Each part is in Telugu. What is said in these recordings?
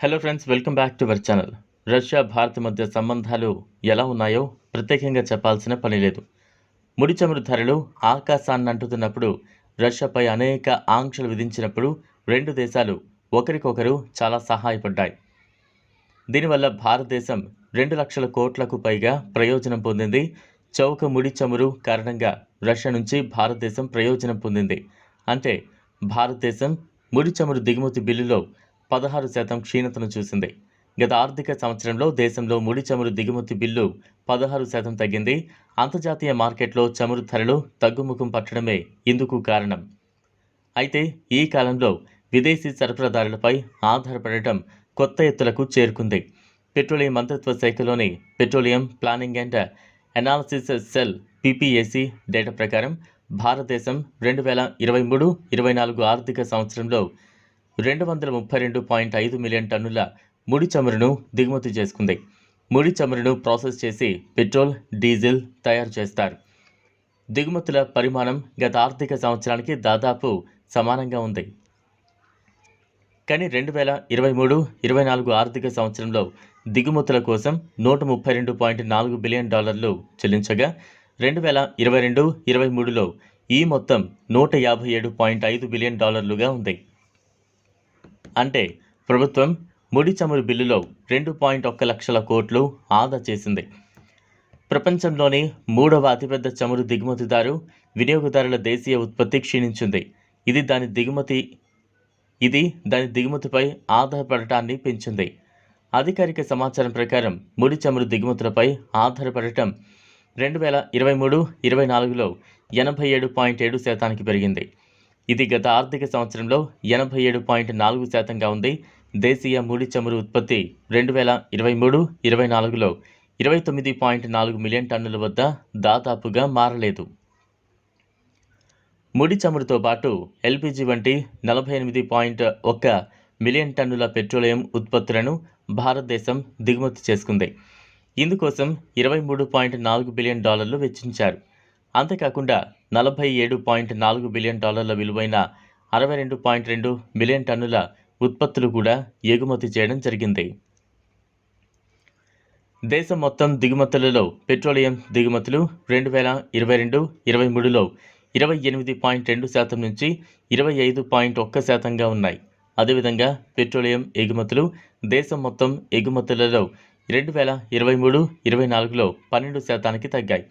Hello friends welcome back to our channel Russia Bharat మధ్య సంబంధాలు ఎలా ఉన్నాయో ప్రత్యేకంగా చెప్పాల్సిన పని లేదు. ముడి చమురు ధరలు ఆకాశాన్ని అంటుతున్నప్పుడు రష్యాపై అనేక ఆంక్షలు విధించినప్పుడు రెండు దేశాలు ఒకరికొకరు చాలా సహాయపడ్డాయి. దీనివల్ల భారతదేశం రెండు లక్షల కోట్లకు పైగా ప్రయోజనం పొందింది. చౌక ముడి చమురు కారణంగా రష్యా నుంచి భారతదేశం ప్రయోజనం పొందింది. అంటే భారతదేశం ముడి చమురు దిగుమతి బిల్లులో పదహారు శాతం క్షీణతను చూసింది. గత ఆర్థిక సంవత్సరంలో దేశంలో ముడి చమురు దిగుమతి బిల్లు పదహారు శాతం తగ్గింది. అంతర్జాతీయ మార్కెట్లో చమురు ధరలు తగ్గుముఖం పట్టడమే ఇందుకు కారణం. అయితే ఈ కాలంలో విదేశీ సరఫరాదారులపై ఆధారపడటం కొత్త ఎత్తులకు చేరుకుంది. పెట్రోలియం మంత్రిత్వ శాఖలోని petroleum planning and analysis cell PPAC data ప్రకారం భారతదేశం రెండు వేల ఇరవై మూడు ఇరవై నాలుగు ఆర్థిక సంవత్సరంలో రెండు వందల ముప్పై రెండు పాయింట్ ఐదు మిలియన్ టన్నుల ముడి చమురును దిగుమతి చేసుకుంది. ముడి చమురును ప్రాసెస్ చేసి పెట్రోల్ డీజిల్ తయారు చేస్తారు. దిగుమతుల పరిమాణం గత ఆర్థిక సంవత్సరానికి దాదాపు సమానంగా ఉంది. కానీ రెండు వేల ఇరవై మూడు ఇరవై నాలుగు ఆర్థిక సంవత్సరంలో దిగుమతుల కోసం నూట ముప్పై రెండు పాయింట్ నాలుగు బిలియన్ డాలర్లు చెల్లించగా రెండు వేల ఇరవై రెండు ఇరవై మూడులో ఈ మొత్తం నూట యాభై ఏడు పాయింట్ ఐదు బిలియన్ డాలర్లుగా ఉంది. అంటే ప్రభుత్వం ముడి చమురు బిల్లులో రెండు పాయింట్ ఒక్క లక్షల కోట్లు ఆదా చేసింది. ప్రపంచంలోనే మూడవ అతిపెద్ద చమురు దిగుమతిదారు వినియోగదారుల దేశీయ ఉత్పత్తి క్షీణించింది. ఇది దాని దిగుమతి ఇది దాని దిగుమతిపై ఆధారపడటాన్ని పెంచింది. అధికారిక సమాచారం ప్రకారం ముడి చమురు దిగుమతులపై ఆధారపడటం రెండు వేల ఇరవై మూడు ఇరవై నాలుగులో ఎనభై ఏడు పాయింట్ ఏడు శాతానికి పెరిగింది. ఇది గత ఆర్థిక సంవత్సరంలో ఎనభై ఏడు పాయింట్ నాలుగు శాతంగా ఉంది. దేశీయ ముడి చమురు ఉత్పత్తి రెండు వేల ఇరవై మూడు ఇరవై నాలుగులో ఇరవై తొమ్మిది పాయింట్ నాలుగు మిలియన్ టన్నుల వద్ద దాదాపుగా మారలేదు. ముడి చమురుతో పాటు ఎల్పిజి వంటి నలభై ఎనిమిది పాయింట్ ఒక్క మిలియన్ టన్నుల పెట్రోలియం ఉత్పత్తులను భారతదేశం దిగుమతి చేసుకుంది. ఇందుకోసం ఇరవై మూడు పాయింట్ నాలుగు బిలియన్ డాలర్లు వెచ్చించారు. అంతేకాకుండా నలభై ఏడు పాయింట్ నాలుగు బిలియన్ డాలర్ల విలువైన అరవై రెండు పాయింట్ రెండు మిలియన్ టన్నుల ఉత్పత్తులు కూడా ఎగుమతి చేయడం జరిగింది. దేశం మొత్తం దిగుమతులలో పెట్రోలియం దిగుమతులు రెండు వేల ఇరవై రెండు ఇరవై మూడులో ఇరవై ఎనిమిది పాయింట్ రెండు శాతం నుంచి ఇరవై ఐదు పాయింట్ ఒక్క శాతంగా ఉన్నాయి. అదేవిధంగా పెట్రోలియం ఎగుమతులు దేశం మొత్తం ఎగుమతులలో రెండు వేల ఇరవై మూడు ఇరవై నాలుగులో పన్నెండు శాతానికి తగ్గాయి.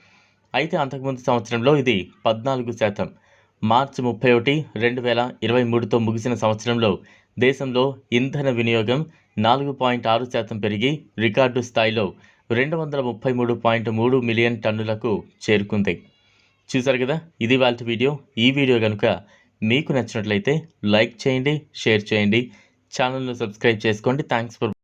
అయితే అంతకుముందు సంవత్సరంలో ఇది పద్నాలుగు శాతం. మార్చి ముప్పై ఒకటి రెండు వేల ఇరవై మూడుతో ముగిసిన సంవత్సరంలో దేశంలో ఇంధన వినియోగం నాలుగు పాయింట్ ఆరు శాతం పెరిగి రికార్డు స్థాయిలో రెండు వందల ముప్పై మూడు పాయింట్ మూడు మిలియన్ టన్నులకు చేరుకుంది. చూసారు కదా? ఇది వాళ్ళ వీడియో. ఈ వీడియో కనుక మీకు నచ్చినట్లయితే లైక్ చేయండి షేర్ చేయండి. ఛానల్ను సబ్స్క్రైబ్ చేసుకోండి. Thanks for